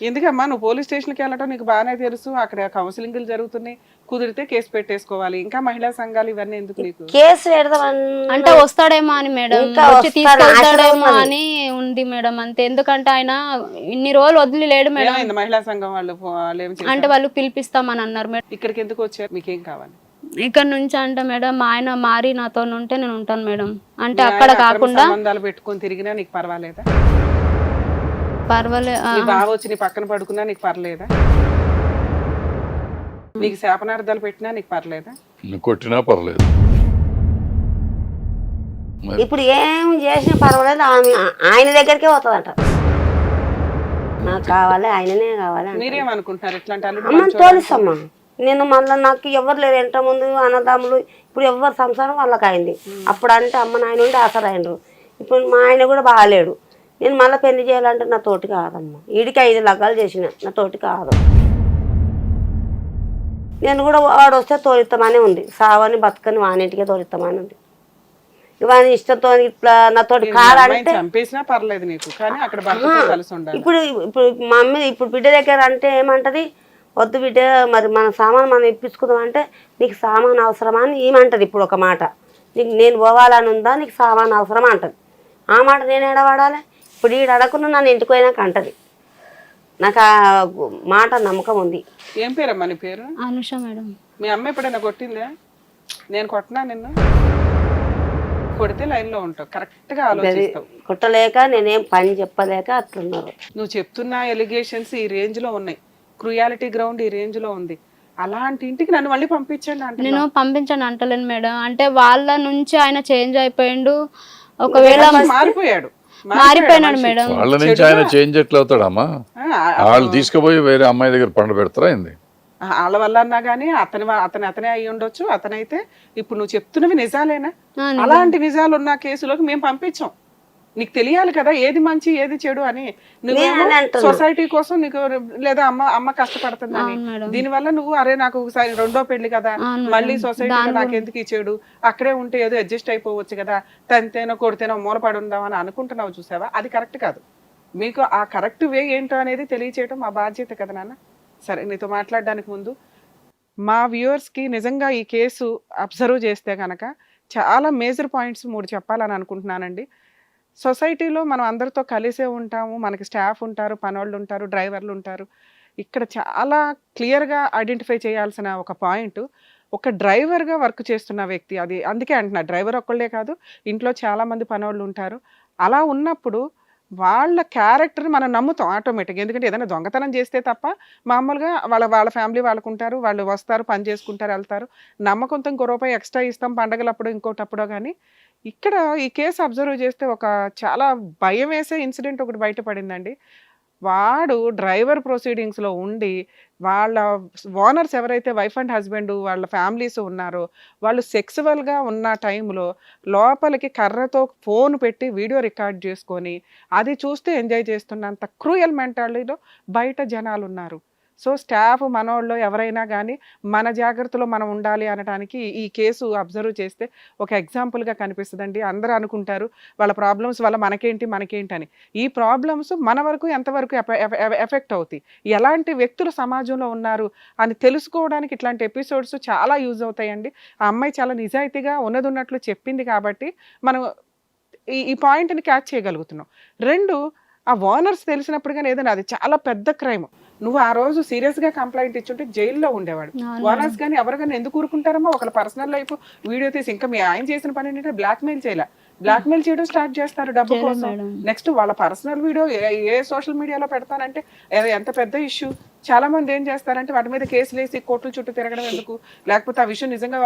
ఎందుకమ్మా నువ్వు పోలీస్ స్టేషన్కి వెళ్ళటం నీకు బాగానే తెలుసు అక్కడ కౌన్సిలింగ్లు జరుగుతున్నాయి కుదిరితే కేసు పెట్టేసుకోవాలి. ఇంకా మహిళా సంఘాలు ఇవన్నీ ఎందుకు నీకు? కేసు అంటే వస్తాడేమో అని మేడం. ఇంకా వచ్చి వస్తాడు, తీసుకెళ్తాడేమో అని ఉంది మేడం అంతే. ఎందుకంటే ఆయన ఇన్ని రోజులు వదిలి లేడు మేడం. ఏమైంది? మహిళా సంఘం వాళ్ళు పో- వాళ్ళు ఏం చేశారు? అంటే వాళ్ళు పిలిపిస్తామని అన్నారు మేడం. ఇక్కడికి ఎందుకు వచ్చారు? మీకేం కావాలి? ఇక్కడ నుంచి అంటే మేడం మా ఆయన మారి నాతో ఉంటే నేను ఉంటాను మేడం. అంటే మీ అక్కడ ఆయన అక్రమ కాకుండా సంబంధాలు పెట్టుకొని తిరిగినా నీకు పర్వాలేదా? పర్వాలే ఆ, నీ బావ వచ్చి నీ పక్కన పడుకున్నా నీకు పర్లేదా? నీకు శాపనార్థాలు పెట్టినా నీకు పర్లేదా? కొట్టినా పర్లేదు. ఇప్పుడు ఏం చేసినా పర్వాలేదు ఆమె ఆయన దగ్గరికే పోతుందట. నాకు కావాలి ఆయననే కావాలి. మీరేమనుకుంటున్నారు ఇట్లాంటి అల్లుడు మంచోడా? తోలిస్తామ్మా నేను మళ్ళీ నాకు ఎవరు లేరు ఎంట ముందు అన్నదమ్ములు ఇప్పుడు ఎవరు సంసారం వాళ్ళకి అయింది. అప్పుడు అంటే అమ్మ నాయన ఉండి ఆసరైనరు ఇప్పుడు మా ఆయన కూడా బాగాలేడు. నేను మళ్ళీ పెళ్ళి చేయాలంటే నా తోటి కాదమ్మా. ఈడికి ఐదు లగ్గాలు చేసిన నా తోటి కాదు. నేను కూడా వాడు వస్తే తోలిస్తామని ఉంది. సావని బతకని వానింటికే తోలిస్తామని ఉంది. వాని ఇష్టంతో ఇట్లా నాతోటి కాదంటే చంపేసినా పర్లేదు నీకు కానీ అక్కడ భర్తతో కలిసి ఉండాలి. ఇప్పుడు ఇప్పుడు మా మమ్మీ ఇప్పుడు బిడ్డ దగ్గర అంటే ఏమంటది? వద్దు బిడ్డ మరి మన సామాన్ మనం ఇప్పించుకుందాం అంటే నీకు సామాన్ అవసరమా అని ఏమంటది ఇప్పుడు ఒక మాట. నీకు నేను పోవాలని ఉందా? నీకు సామాన్ అవసరం అంటది. ఆ మాట నేను ఎడవాడాలి ఇప్పుడు ఈడు అడగకుండా నన్ను ఇంటికి పోయినాక అంటది. నాకు ఆ మాట నమ్మకం ఉంది. ఏం పేరమ్మా నీ పేరు? అనుష మేడం. మీ అమ్మ ఎప్పుడైనా కొట్టిందా? నేను కొట్టినా నిన్ను? కొడితే లైన్లో ఉంటావు కరెక్ట్గా ఆలోచిస్తావు. కుట్టలేక నేనేం పని చెప్పలేక అట్లున్నారు. నువ్వు చెప్తున్న ఎలిగేషన్స్ ఈ రేంజ్లో ఉన్నాయి. క్రుయాలిటీ గ్రౌండ్ ఈ రేంజ్లో ఉంది. అలాంటి ఇంటికి నన్ను మళ్ళీ పంపించండి అంటే నేను పంపించాను అంటలేను మేడం. అంటే వాళ్ళ నుంచి ఆయన చేంజ్ అయిపోయిండు. ఒకవేళ మారిపోయాడు. మారిపోయినాడు మేడం. వాళ్ళ నుంచి ఆయన చేంజ్ ఎట్లా అవుతాడమ్మా ఆ, వాళ్ళు తీసుకుపోయి వేరే అమ్మాయి దగ్గర పండు పెడతారా ఏంది? వాళ్ళ వల్ల అన్నా గానీ అతని అతని అతనే అయి ఉండొచ్చు. అతనైతే ఇప్పుడు నువ్వు చెప్తున్నవి నిజాలేనా? అలాంటి నిజాలు ఉన్న కేసులోకి మేము పంపించాం. నీకు తెలియాలి కదా ఏది మంచి ఏది చెడు అని. నువ్వేమో అంటున్నా. సొసైటీ కోసం నీకు లేదా అమ్మ అమ్మ కష్టపడుతుందని. దీనివల్ల నువ్వు అరే నాకు ఒకసారి రెండో పెళ్ళి కదా మళ్ళీ మేడం. సొసైటీలో నాకు ఎందుకు ఇచ్చాడు అక్కడే ఉంటే ఏదో అడ్జస్ట్ అయిపోవచ్చు కదా తంతేనో కొడితేనో మూలపడి ఉందాం అని అనుకుంటున్నావు చూసావా? అది కరెక్ట్ కాదు. మీకు ఆ కరెక్ట్ వే ఏంటో అనేది తెలియచేయడం మా బాధ్యత కదా నాన్న. సరే నీతో మాట్లాడడానికి ముందు మా వ్యూవర్స్కి నిజంగా ఈ కేసు అబ్జర్వ్ చేస్తే కనుక చాలా మేజర్ పాయింట్స్ మూడు చెప్పాలని అనుకుంటున్నానండి. సొసైటీలో మనం అందరితో కలిసే ఉంటాము. మనకి స్టాఫ్ ఉంటారు పనోళ్ళు ఉంటారు డ్రైవర్లు ఉంటారు. ఇక్కడ చాలా క్లియర్గా ఐడెంటిఫై చేయాల్సిన ఒక పాయింట్ ఒక డ్రైవర్గా వర్క్ చేస్తున్న వ్యక్తి అది అందుకే అంటున్నా డ్రైవర్ ఒక్కళ్ళే కాదు ఇంట్లో చాలామంది పనోళ్ళు ఉంటారు. అలా ఉన్నప్పుడు వాళ్ళ క్యారెక్టర్ మనం నమ్ముతాం ఆటోమేటిక్గా. ఎందుకంటే ఏదైనా దొంగతనం చేస్తే తప్ప మామూలుగా వాళ్ళ వాళ్ళ ఫ్యామిలీ వాళ్ళకు ఉంటారు వాళ్ళు వస్తారు పని చేసుకుంటారు వెళ్తారు. నమ్మకంతో ఇంకో రూపాయి ఎక్స్ట్రా ఇస్తాం పండగలప్పుడు ఇంకోటప్పుడో కానీ ఇక్కడ ఈ కేసు అబ్జర్వ్ చేస్తే ఒక చాలా భయం వేసే ఇన్సిడెంట్ ఒకటి బయటపడిందండి వాడు డ్రైవర్ ప్రొసీడింగ్స్లో ఉండి వాళ్ళ ఓనర్స్ ఎవరైతే వైఫ్ అండ్ హస్బెండ్ వాళ్ళ ఫ్యామిలీస్ ఉన్నారో వాళ్ళు సెక్సువల్గా ఉన్న టైంలో లోపలికి కర్రతో ఫోన్ పెట్టి వీడియో రికార్డ్ చేసుకొని అది చూస్తే ఎంజాయ్ చేస్తున్నంత క్రూయల్ మెంటాలిటీలో బయట జనాలు ఉన్నారు సో స్టాఫ్ మనోళ్ళు ఎవరైనా కానీ మన జాగ్రత్తలో మనం ఉండాలి అనడానికి ఈ కేసు అబ్జర్వ్ చేస్తే ఒక ఎగ్జాంపుల్గా కనిపిస్తుందండి. అందరూ అనుకుంటారు వాళ్ళ ప్రాబ్లమ్స్ వల్ల మనకేంటి మనకేంటి అని ఈ ప్రాబ్లమ్స్ మన వరకు ఎంతవరకు ఎఫెక్ట్ అవుతాయి? ఎలాంటి వ్యక్తులు సమాజంలో ఉన్నారు అని తెలుసుకోవడానికి ఇట్లాంటి ఎపిసోడ్స్ చాలా యూజ్ అవుతాయండి. ఆ అమ్మాయి చాలా నిజాయితీగా ఉన్నది ఉన్నట్లు చెప్పింది కాబట్టి మనం ఈ ఈ పాయింట్ని క్యాచ్ చేయగలుగుతున్నాం. రెండు ఆ ఓనర్స్ తెలిసినప్పుడు కానీ ఏదైనా అది చాలా పెద్ద క్రైమ్. నువ్వు ఆ రోజు సీరియస్గా కంప్లైంట్ ఇచ్చుంటే జైల్లో ఉండేవాడు. ఓనర్స్ కానీ ఎవరు కానీ ఎందుకు ఊరుకుంటారమ్మా? ఒకళ్ళ పర్సనల్ లైఫ్ వీడియో తీసి ఇంకా మీ ఆయన చేసిన పని ఏంటంటే బ్లాక్ మెయిల్ చేయాల. బ్లాక్ మెయిల్ చేయడం స్టార్ట్ చేస్తారు డబ్బు కోసం. నెక్స్ట్ వాళ్ళ పర్సనల్ వీడియో ఏ సోషల్ మీడియాలో పెడతానంటే ఎంత పెద్ద ఇష్యూ చాలా మంది ఏం చేస్తారంటే వాటి మీద కేసులు వేసి కోర్టుల చుట్టూ తిరగడం ఎందుకు? లేకపోతే ఆ విషయం నిజంగా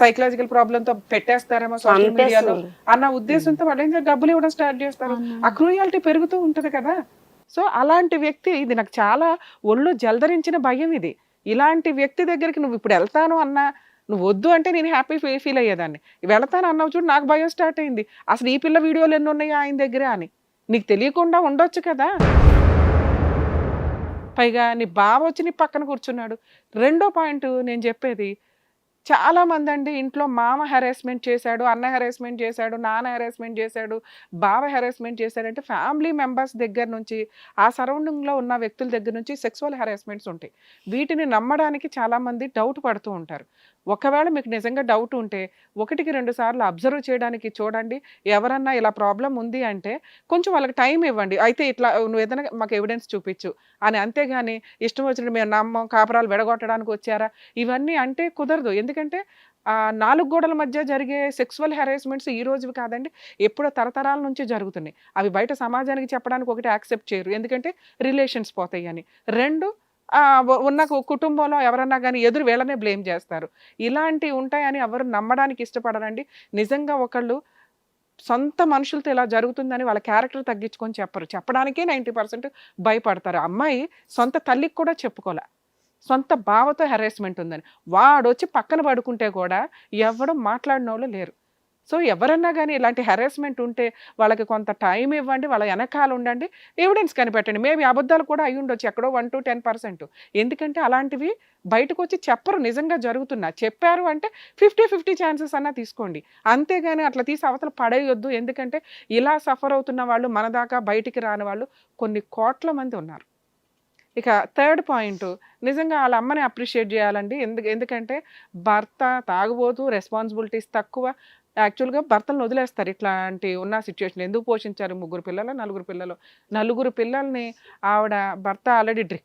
సైకలాజికల్ ప్రాబ్లమ్తో పెట్టేస్తారేమో సోషల్ మీడియాలో అన్న ఉద్దేశంతో వాళ్ళు ఏం? డబ్బులు ఇవ్వడం స్టార్ట్ చేస్తారు. ఆ క్రూయాలిటీ పెరుగుతూ ఉంటది కదా. సో అలాంటి వ్యక్తి ఇది నాకు చాలా ఒళ్ళు జలధరించిన భయం ఇది. ఇలాంటి వ్యక్తి దగ్గరికి నువ్వు ఇప్పుడు వెళ్తాను అన్నా నువ్వు వద్దు అంటే నేను హ్యాపీ ఫీల్ ఫీల్ అయ్యేదాన్ని. వెళ్తాను అన్నావు చూడు నాకు భయం స్టార్ట్ అయింది. అసలు ఈ పిల్ల వీడియోలు ఎన్ని ఉన్నాయో ఆయన దగ్గర అని. నీకు తెలియకుండా ఉండొచ్చు కదా. పైగా నీ బావ వచ్చి నీ పక్కన కూర్చున్నాడు. రెండో పాయింట్ నేను చెప్పేది చాలా మంది అండి ఇంట్లో మామ హెరాస్మెంట్ చేశాడు అన్న హెరాస్మెంట్ చేశాడు నాన్న హెరాస్మెంట్ చేశాడు బావ హెరాస్మెంట్ చేశాడంటే ఫ్యామిలీ మెంబర్స్ దగ్గర నుంచి ఆ సరౌండింగ్లో ఉన్న వ్యక్తుల దగ్గర నుంచి సెక్సువల్ హెరాస్మెంట్స్ ఉంటాయి. వీటిని నమ్మడానికి చాలామంది డౌట్ పడుతూ ఉంటారు. ఒకవేళ మీకు నిజంగా డౌట్ ఉంటే ఒకటికి రెండు సార్లు అబ్జర్వ్ చేయడానికి చూడండి. ఎవరన్నా ఇలా ప్రాబ్లం ఉంది అంటే కొంచెం వాళ్ళకి టైం ఇవ్వండి. అయితే ఇట్లా నువ్వు ఏదైనా మాకు ఎవిడెన్స్ చూపించు అని అంతేగాని ఇష్టం వచ్చినట్టు మేము నమ్మం కాపురాలు విడగొట్టడానికి వచ్చారా? ఇవన్నీ అంటే కుదరదు. ఎందుకంటే నాలుగు గోడల మధ్య జరిగే సెక్సువల్ హెరాస్మెంట్స్ ఈ రోజువి కాదండి. ఎప్పుడో తరతరాల నుంచి జరుగుతున్నాయి. అవి బయట సమాజానికి చెప్పడానికి ఒకటి యాక్సెప్ట్ చేయరు. ఎందుకంటే రిలేషన్స్ పోతాయి అని. రెండు ఉన్న కుటుంబంలో ఎవరన్నా కానీ ఎదురు వీళ్ళనే బ్లేమ్ చేస్తారు. ఇలాంటివి ఉంటాయని ఎవరు నమ్మడానికి ఇష్టపడరండి. నిజంగా ఒకళ్ళు సొంత మనుషులతో ఇలా జరుగుతుందని వాళ్ళ క్యారెక్టర్ తగ్గించుకొని చెప్పరు. చెప్పడానికే నైంటీ పర్సెంట్ భయపడతారు. అమ్మాయి సొంత తల్లికి కూడా చెప్పుకోలే. సొంత బావతో హెరాస్మెంట్ ఉందని. వాడు వచ్చి పక్కన పడుకుంటే కూడా ఎవడు మాట్లాడిన వాళ్ళు లేరు. సో ఎవరన్నా కానీ ఇలాంటి హెరాస్మెంట్ ఉంటే వాళ్ళకి కొంత టైం ఇవ్వండి వాళ్ళ వెనకాల ఉండండి ఎవిడెన్స్ కనిపెట్టండి. మేబీ అబద్ధాలు కూడా అయి ఉండొచ్చు ఎక్కడో వన్ టు టెన్ పర్సెంట్. ఎందుకంటే అలాంటివి బయటకు వచ్చి చెప్పరు నిజంగా జరుగుతున్నా. చెప్పారు అంటే ఫిఫ్టీ ఫిఫ్టీ ఛాన్సెస్ అన్నా తీసుకోండి. అంతేగాని అట్లా తీసి అవతల పడేయొద్దు. ఎందుకంటే ఇలా సఫర్ అవుతున్న వాళ్ళు మన దాకా బయటికి రాని వాళ్ళు కొన్ని కోట్ల మంది ఉన్నారు. ఇక థర్డ్ పాయింట్ నిజంగా వాళ్ళ అమ్మని అప్రిషియేట్ చేయాలండి. ఎందుకు ఎందుకంటే భర్త తాగుబోతు రెస్పాన్సిబిలిటీస్ తక్కువ. యాక్చువల్గా భర్తలను వదిలేస్తారు ఇట్లాంటి ఉన్న సిచ్యువేషన్ ఎందుకు పోషించారు ముగ్గురు పిల్లలు? నలుగురు పిల్లలు. నలుగురు పిల్లల్ని ఆవిడ భర్త ఆల్రెడీ డ్రింక్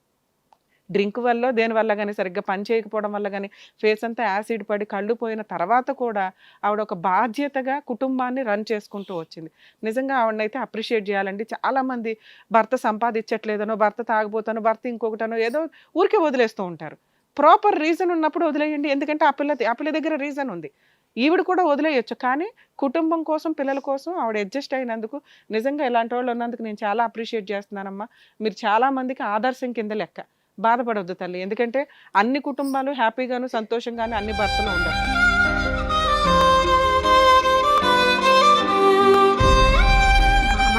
డ్రింక్ వల్ల దేని వల్ల కానీ సరిగ్గా పని చేయకపోవడం వల్ల కానీ ఫేస్ అంతా యాసిడ్ పడి కళ్ళు పోయిన తర్వాత కూడా ఆవిడ ఒక బాధ్యతగా కుటుంబాన్ని రన్ చేసుకుంటూ వచ్చింది. నిజంగా ఆవిడనైతే అప్రిషియేట్ చేయాలండి. చాలామంది భర్త సంపాదించట్లేదనో భర్త తాగిపోతానో భర్త ఇంకొకటనో ఏదో ఊరికే వదిలేస్తూ ఉంటారు. ప్రాపర్ రీజన్ ఉన్నప్పుడు వదిలేయండి. ఎందుకంటే ఆ పిల్ల ఆ పిల్ల దగ్గర రీజన్ ఉంది. ఈవిడ కూడా వదిలేయొచ్చు. కానీ కుటుంబం కోసం పిల్లల కోసం ఆవిడ అడ్జస్ట్ అయినందుకు నిజంగా ఇలాంటి వాళ్ళు ఉన్నందుకు నేను చాలా అప్రిషియేట్ చేస్తున్నానమ్మా. మీరు చాలా మందికి ఆదర్శం కింద లెక్క. బాధపడొద్దు తల్లి. ఎందుకంటే అన్ని కుటుంబాలు హ్యాపీగాను సంతోషంగాను అన్ని భర్తలు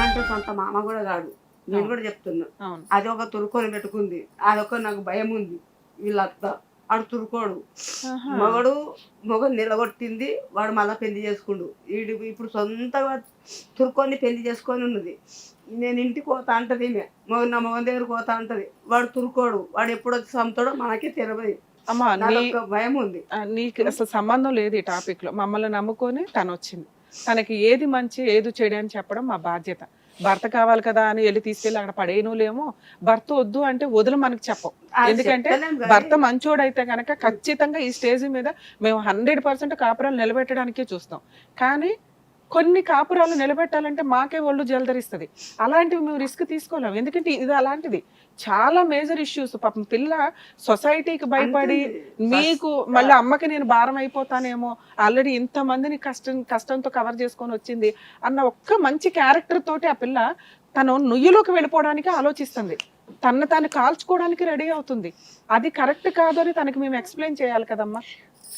అంటే సొంత మామ కూడా కాదు. నేను కూడా చెప్తున్నా. అది ఒక తురుకొని పెట్టుకుంది. అదొక నాకు భయం ఉంది ఆడు తురుకోడు. ఆహా. మగడు మగ నిలగొట్టింది వాడు మళ్ళీ పెళ్ళి చేసుకుండు. వీడు ఇప్పుడు సొంతగా తురుకొని పెళ్ళి చేసుకొని ఉన్నది. నేను ఇంటికి పోతా అంటది ఈమె. మగ నా మగన్ దగ్గర పోతా అంటది. వాడు తురుకోడు. వాడు ఎప్పుడు వచ్చి చంపుతాడో మనకే తెలియదు అమ్మా భయం ఉంది. నీకు అసలు సంబంధం లేదు ఈ టాపిక్లో మమ్మల్ని నమ్ముకొని తను వచ్చింది తనకి ఏది మంచి ఏది చెడు అని చెప్పడం మా బాధ్యత. భర్త కావాలి కదా అని వెళ్ళి తీసుకెళ్ళి అక్కడ పడేయను లేమో భర్త వద్దు అంటే వదులు మనకు చెప్పం. ఎందుకంటే భర్త మంచోడైతే కనుక ఖచ్చితంగా ఈ స్టేజ్ మీద మేము హండ్రెడ్ పర్సెంట్ కాపురాలు నిలబెట్టడానికే చూస్తాం. కానీ కొన్ని కాపురాలు నిలబెట్టాలంటే మాకే ఒళ్ళు జలధరిస్తుంది అలాంటివి మేము రిస్క్ తీసుకోలేము ఎందుకంటే ఇది అలాంటిది. చాలా మేజర్ ఇష్యూస్. పాపం పిల్ల సొసైటీకి భయపడి. మీకు మళ్ళీ అమ్మకి నేను భారం అయిపోతానేమో ఆల్రెడీ ఇంత మందిని కష్టం కష్టంతో కవర్ చేసుకొని వచ్చింది అన్న ఒక్క మంచి క్యారెక్టర్ తోటి ఆ పిల్ల తను నుయ్యిలోకి వెళ్ళిపోవడానికి ఆలోచిస్తుంది. తను తాను కాల్చుకోవడానికి రెడీ అవుతుంది. అది కరెక్ట్ కాదు అని తనకి మేము ఎక్స్ప్లెయిన్ చేయాలి కదమ్మా.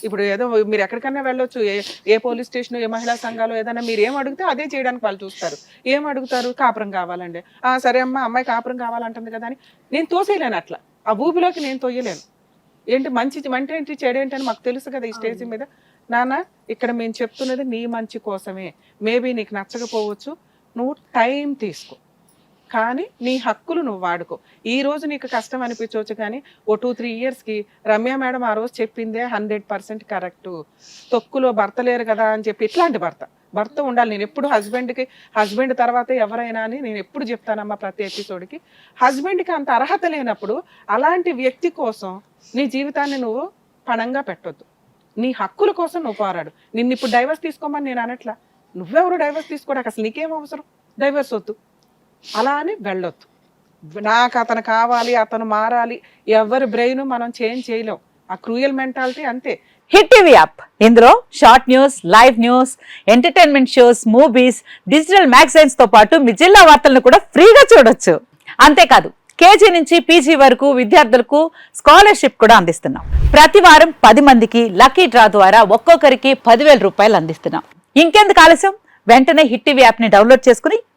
ఇప్పుడు ఏదో మీరు ఎక్కడికన్నా వెళ్ళొచ్చు ఏ ఏ పోలీస్ స్టేషన్ ఏ మహిళా సంఘాలు ఏదైనా మీరు ఏం అడిగితే అదే చేయడానికి వాళ్ళు చూస్తారు. ఏం అడుగుతారు? కాపురం కావాలండి. ఆ సరే అమ్మా అమ్మాయి కాపురం కావాలంటుంది కదా అని నేను తోసేయలేను అట్లా. ఆ ఊపిలోకి నేను తొయ్యలేను ఏంటి మంచి మంచి ఏంటి చెడు ఏంటి అని మాకు తెలుసు కదా ఈ స్టేజ్ మీద. నాన్న ఇక్కడ మేము చెప్తున్నది నీ మంచి కోసమే. మేబీ నీకు నచ్చకపోవచ్చు. నువ్వు టైం తీసుకో. కానీ నీ హక్కులు నువ్వు వాడుకో. ఈ రోజు నీకు కష్టం అనిపించవచ్చు కానీ ఓ టూ త్రీ ఇయర్స్కి రమ్య మేడం ఆ రోజు చెప్పిందే హండ్రెడ్ పర్సెంట్ కరెక్ట్ తొక్కులో భర్త లేరు కదా అని చెప్పి ఇట్లాంటి భర్త. భర్త ఉండాలి. నేను ఎప్పుడు హస్బెండ్కి హస్బెండ్ తర్వాత ఎవరైనా అని నేను ఎప్పుడు చెప్తానమ్మా ప్రతి ఎపిసోడ్కి. హస్బెండ్కి అంత అర్హత లేనప్పుడు అలాంటి వ్యక్తి కోసం నీ జీవితాన్ని నువ్వు పణంగా పెట్టొద్దు. నీ హక్కుల కోసం నువ్వు పోరాడు. నిన్ను ఇప్పుడు డైవర్స్ తీసుకోమని నేను అనట్లా. నువ్వెవరు డైవర్స్ తీసుకోవడానికి అసలు నీకేం అవసరం? డైవర్స్ వద్దు. అలా అని వెళ్ళొద్దు. నాకు అతను కావాలి అతను మారాలి ఎవరి బ్రెయిన్ మనం చేంజ్ చేయలేం. ఆ క్రూయల్ మెంటాలిటీ అంతే. Hit TV app. ఇందులో short news live news entertainment shows movies digital మ్యాగజైన్స్తో పాటు మీ జిల్లా వార్తలను కూడా ఫ్రీగా చూడొచ్చు. అంతేకాదు కేజీ నుంచి పీజీ వరకు విద్యార్థులకు స్కాలర్షిప్ కూడా అందిస్తున్నాం. ప్రతి వారం పది మందికి లక్కీ డ్రా ద్వారా ఒక్కొక్కరికి పదివేల రూపాయలు అందిస్తున్నాం. ఇంకెందుకు ఆలస్యం? వెంటనే హిట్ టీవీ యాప్ని డౌన్లోడ్ చేసుకుని